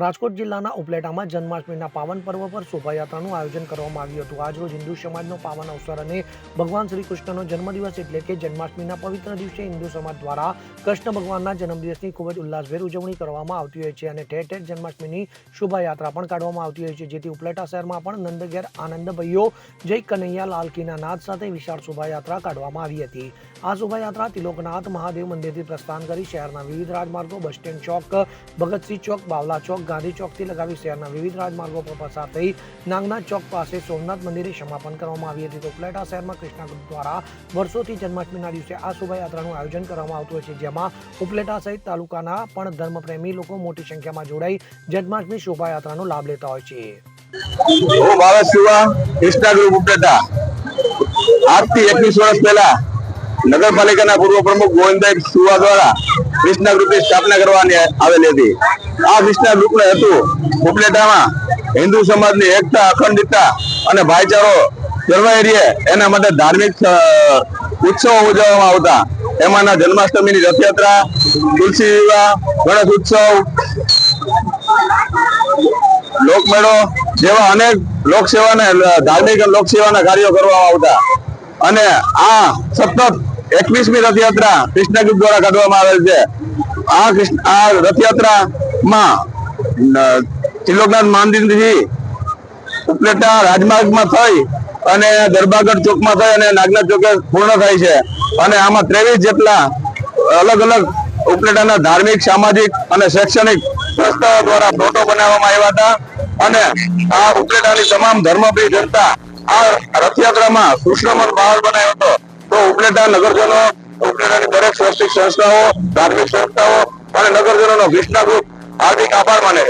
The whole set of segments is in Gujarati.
રાજકોટ જિલ્લાના ઉપલેટામાં જન્માષ્ટમીના પાવન પર્વ પર શોભાયાત્રાનું આયોજન કરવામાં આવ્યું હતું. આજરોજ હિન્દુ સમાજનો પાવન અવસર અને ભગવાન શ્રી કૃષ્ણનો જન્મદિવસ એટલે કે જન્માષ્ટમીના પવિત્ર દિવસે હિન્દુ સમાજ દ્વારા કૃષ્ણ ભગવાનના જન્મદિવસની ખૂબ જ ઉલ્લાસભેર ઉજવણી કરવામાં આવતી હોય છે અને ઠેર ઠેર જન્માષ્ટમીની શોભાયાત્રા પણ કાઢવામાં આવતી હોય છે. જેથી ઉપલેટા શહેરમાં પણ નંદઘેર આનંદભાઈઓ જય કનૈયા લાલકીના નાદ સાથે વિશાળ શોભાયાત્રા કાઢવામાં આવી હતી. આ શોભાયાત્રા તિલોકનાથ મહાદેવ મંદિરથી પ્રસ્થાન કરી શહેરના વિવિધ રાજમાર્ગો, બસ સ્ટેન્ડ ચોક, ભગતસિંહ ચોક, બાવલા ચોક ગાંધી ચોકથી લગાવી શહેરના વિવિધ રાજમાર્ગો પર પસાર થઈ નાગનાથ ચોક પાસે સોમનાથ મંદિરે સમાપન કરવામાં આવી હતી. તો ઉપલેટા શહેરમાં કૃષ્ણા દ્વારા વર્ષોથી જન્માષ્ટમીના દિવસે આ શોભાયાત્રાનું આયોજન કરવામાં આવતું છે, જેમાં ઉપલેટા સહિત તાલુકાના પણ ધર્મપ્રેમી લોકો મોટી સંખ્યામાં જોડાઈ જન્માષ્ટમી શોભાયાત્રાનો લાભ લેતા હોય છે. હું ભાવેશ શિવા આજથી એકવીસ વર્ષ પહેલા નગરપાલિકાના પૂર્વ પ્રમુખ ગોવિંદભાઈ સુવા દ્વારા કૃષ્ણા ગ્રુપની સ્થાપના કરવાની આવેલી હતી. આ વિસ્તાર ગ્રુપનો હતું. ઉપલેટામાં હિન્દુ સમાજની એકતા, અખંડિતતા અને ભાઈચારો જળવાઈ રહે એના માટે ધાર્મિક ઉત્સવો ઉજવવામાં આવતા. એમાંના જન્માષ્ટમીની રથયાત્રા, તુલસી વિવાહ, ગણેશ ઉત્સવ, લોકમેળો જેવા અનેક લોકસેવાને ધાર્મિક લોકસેવાના કાર્યો કરવામાં આવતા. અને આ સતત એકવીસમી રથયાત્રા કૃષ્ણગીત દ્વારા કાઢવામાં આવેલ છે. આ આ રથયાત્રામાં ન- ત્રિલોકનાથ મંદિરથી ઉપલેટા રાજમાર્ગમાં થઈ અને દરબારગઢ ચોકમાં થઈ અને નાગનાથ ચોકે પૂર્ણ થાય છે. અને આમાં ત્રેવીસ જેટલા અલગ અલગ ઉપલેટાના ધાર્મિક, સામાજિક અને શૈક્ષણિક સંસ્થાઓ દ્વારા ફોટો બનાવવામાં આવ્યા હતા. અને આ ઉપલેટાની તમામ ધર્મપ્રિય જનતા આ રથયાત્રામાં કૃષ્ણમન માહોલ બનાવ્યો હતો. તો ઉપલેટા નગરજનો, ઉપલેટાની દરેક સ્વૈચ્છિક સંસ્થાઓ, ધાર્મિક સંસ્થાઓ અને નગરજનોનો વિષ્ણા ગ્રુપ હાર્દિક આભાર માને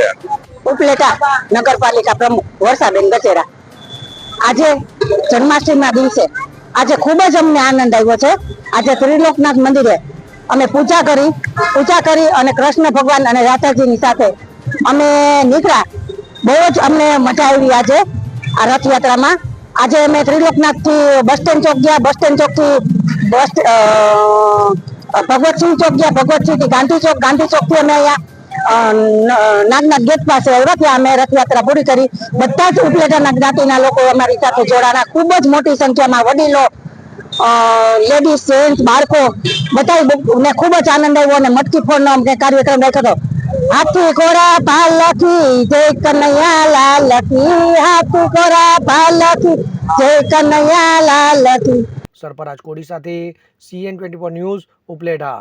ઉપલેટા નગરપાલિકા પ્રમુખ વર્ષાબેન ગજેરા. આજે જન્માષ્ટમીના દિવસે આજે ખૂબ જ અમને આનંદ આવ્યો છે. આજે ત્રિલોકનાથ મંદિરે અમે પૂજા કરી પૂજા કરી અને કૃષ્ણ ભગવાન અને રાધાજીની સાથે અમે નીકળ્યા. બહુ જ અમને મજા આવી આજે આ રથયાત્રામાં. આજે અમે ત્રિલોકનાથથી બસ સ્ટેન્ડ ચોક ગયા, બસ સ્ટેન્ડ ચોકથી બસ ભગવતસિંહ ચોક ગયા, ભગવતસિંહથી ગાંધી ચોક ગાંધી ચોકથી અમે અહીંયા નાગનાથ ગેટ પાસે અમે રથયાત્રા પૂરી કરી. બધા જ ઉપલેટાના જ્ઞાતિના લોકો અમારી સાથે જોડાના ખૂબ જ મોટી સંખ્યામાં વડીલો લેડીઝ જેન્ટ્સ બાળકો બધા ને ખૂબ જ આનંદ આવ્યો અને મટકી ફોડનો અમને કાર્યક્રમ રાખ્યો હતો. હાથી ઘોડા પાલકી જય કનૈયા લાલકી હાથી ઘોડા પાલકી જય કનૈયા લાલકી સરપરાજ કોડી સાથે CN twenty four news Upleta.